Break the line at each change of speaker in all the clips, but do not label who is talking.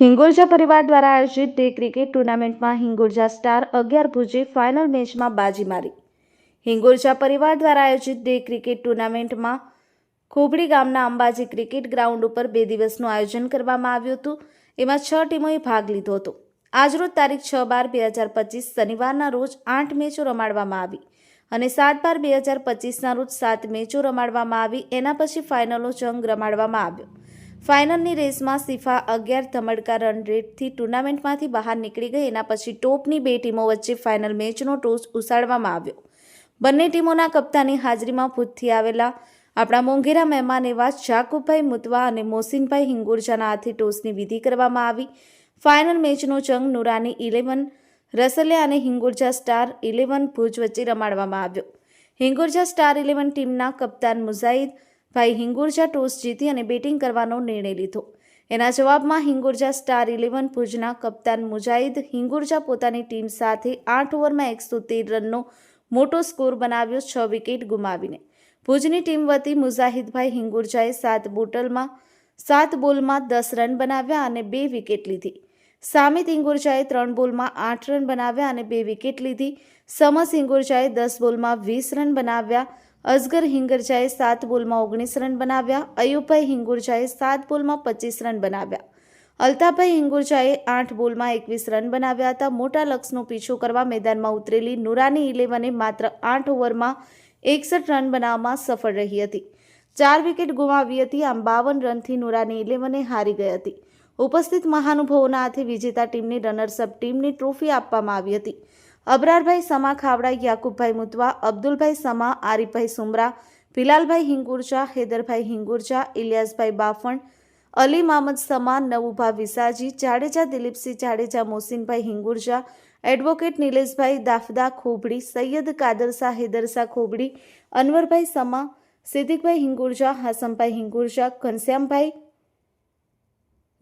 હિંગોરજા પરિવાર દ્વારા આયોજિત ડે ક્રિકેટ ટુર્નામેન્ટમાં હિંગોરજા સ્ટાર અગિયાર ભુજે ફાઇનલ મેચમાં બાજી મારી. હિંગોરજા પરિવાર દ્વારા આયોજિત ડે ક્રિકેટ ટુર્નામેન્ટમાં ખોબડી ગામના અંબાજી ક્રિકેટ ગ્રાઉન્ડ ઉપર બે દિવસનું આયોજન કરવામાં આવ્યું હતું. એમાં છ ટીમોએ ભાગ લીધો હતો. આજરોજ તારીખ છ બાર બે હજાર પચીસ શનિવારના રોજ આઠ મેચો રમાડવામાં આવી અને સાત બાર બે હજાર પચીસના રોજ સાત મેચો રમાડવામાં આવી. એના પછી ફાઇનલનો જંગ રમાડવામાં આવ્યો. ફાઇનલની રેસમાં સિફા અગિયાર, ધમડકા રન રેટથી ટુર્નામેન્ટમાંથી બહાર નીકળી ગઈ. એના પછી ટોપની બે ટીમો વચ્ચે ફાઇનલ મેચનો ટોસ ઉસાડવામાં આવ્યો. બંને ટીમોના કપ્તાની હાજરીમાં ભૂતથી આવેલા આપણા મોંઘેરા મહેમાન એવા જાકુભાઈ મુતવા અને મોસીનભાઈ હિંગુરજાના હાથે ટોસની વિધિ કરવામાં આવી. ફાઇનલ મેચનો જંગ નુરાની ઇલેવન, રસલિયા અને હિંગુરજા સ્ટાર ઇલેવન ભુજ વચ્ચે રમાડવામાં આવ્યો. હિંગુરજા સ્ટાર ઇલેવન ટીમના કપ્તાન મુઝાહિદ ભાઈ હિંગુરજા ટોસ જીતી અને બેટિંગ કરવાનો નિર્ણય લીધો. એના જવાબમાં હિંગુરજા સ્ટાર ઇલેવન, ભુજના કપ્તાન મુજાહિદ. હિંગુરજા પોતાની ટીમ સાથે આઠ ઓવરમાં એકસો તેર રનનો મોટો સ્કોર બનાવ્યો, છ વિકેટ ગુમાવીને. ભુજની ટીમ વતી મુજાહિદભાઈ હિંગુરજાએ સાત બોટલમાં, સાત બોલમાં દસ રન બનાવ્યા અને બે વિકેટ લીધી. સામિત ઇંગુરજાએ ત્રણ બોલમાં આઠ રન બનાવ્યા અને બે વિકેટ લીધી. સમસ ઇંગુરજાએ દસ બોલમાં વીસ રન બનાવ્યા. અસગર હિંગરજાએ સાત બોલમાં ઓગણીસ રન બનાવ્યા અયુબભાઈ હિંગુરજાએ સાત બોલમાં પચીસ રન બનાવ્યા. અલ્તાભાઈ હિંગુરજાએ આઠ બોલમાં એકવીસ રન બનાવ્યા હતા. મોટા લક્ષ્યનો પીછો કરવા મેદાનમાં ઉતરેલી નુરાની ઇલેવને માત્ર આઠ ઓવરમાં એકસઠ રન બનાવવામાં સફળ રહી હતી. ચાર વિકેટ ગુમાવી હતી, આમ બાવન રનથી નુરાની ઇલેવને હારી ગઈ હતી. ઉપસ્થિત મહાનુભાવોના હાથે વિજેતા ટીમની રનર્સઅપ ટીમની ટ્રોફી આપવામાં આવી હતી. અબરારભાઈ સમા, ખાવડા, યાકુબભાઈ મુતવા, અબ્દુલભાઈ સમા, આરીફભાઈ સુમરા, પિલાલભાઈ હિંગુરજા, હેદરભાઈ હિંગુરજા, ઇલિયાસભાઈ બાફણ, અલી મામદ સમા, નવુભા વિસાજી, જાડેજા દિલીપસિંહ જાડેજા, મોસીનભાઈ હિંગુરજા, એડવોકેટ નિલેશભાઈ દાફદા ખોબડી, સૈયદ કાદરસા હેદરસા ખોબડી, અનવરભાઈ સમા, સિદ્દીકભાઈ હિંગુરજા, હાસમભાઈ હિંગુરજા, ઘનશ્યામભાઈ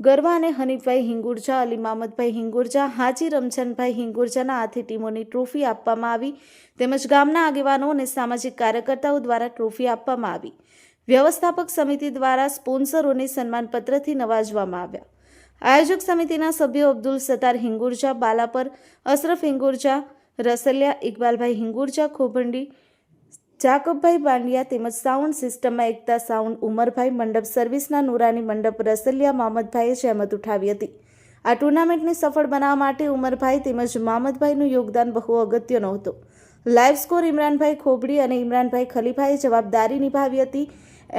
ગરવા અને હનીફભાઈ હિંગુરજા, અલી મામદભાઈ હિંગુરજા, હાજી રમઝાનભાઈ હિંગુરજાના હાથે ટીમોની ટ્રોફી આપવામાં આવી. તેમજ ગામના આગેવાનો અને સામાજિક કાર્યકર્તાઓ દ્વારા ટ્રોફી આપવામાં આવી. વ્યવસ્થાપક સમિતિ દ્વારા સ્પોન્સરોને સન્માનપત્રથી નવાજવામાં આવ્યા. આયોજક સમિતિના સભ્યો અબ્દુલ સત્તાર હિંગુરજા, બાલાપર, અશરફ હિંગુરજા, રસલિયા ઇકબાલભાઈ હિંગુરજા, ખોભંડી જાકબભાઈ બાંડિયા તેમજ સાઉન્ડ સિસ્ટમમાં એકતા સાઉન્ડ, ઉમરભાઈ મંડપ સર્વિસના નુરાની મંડપ, રસલિયા મામદભાઈએ જહેમત ઉઠાવી હતી. આ ટુર્નામેન્ટને સફળ બનાવવા માટે ઉમરભાઈ તેમજ મામદભાઈનું યોગદાન બહુ અગત્યનું હતું. લાઈવ સ્કોર ઇમરાનભાઈ ખોબડી અને ઇમરાનભાઈ ખલીફાએ જવાબદારી નિભાવી હતી.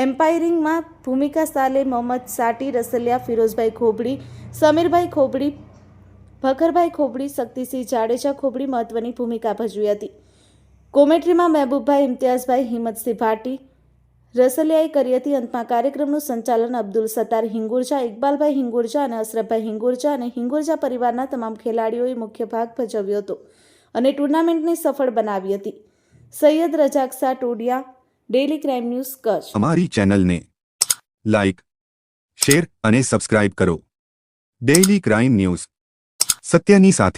એમ્પાયરિંગમાં ભૂમિકા સાલે, મોહમ્મદ સાટી, રસલિયા, ફિરોઝભાઈ ખોબડી, સમીરભાઈ ખોબડી, ભખરભાઈ ખોબડી, શક્તિસિંહ જાડેજા ખોબડી મહત્વની ભૂમિકા ભજવી હતી. કોમેન્ટ્રીમાં મહેબૂબભાઈ, ઇમ્તિયાઝભાઈ, હિંમતસિંહ ભાટી, રસલિયાએ કરી હતી અંતમાં કાર્યક્રમનું સંચાલન અબ્દુલ સત્તાર હિંગુરજા, ઇકબાલભાઈ હિંગુરજા અને અશરફભાઈ હિંગુરજા અને હિંગુરજા પરિવારના તમામ ખેલાડીઓએ મુખ્ય ભાગ ભજવ્યો હતો અને ટુર્નામેન્ટને સફળ બનાવી હતી. Sayed Razak Shah Todiya daily crime news, Kutch.
અમારી ચેનલને લાઇક શેર અને સબસ્ક્રાઇબ કરો. ડેઇલી ક્રાઇમ ન્યૂઝ, સત્યની સાથે.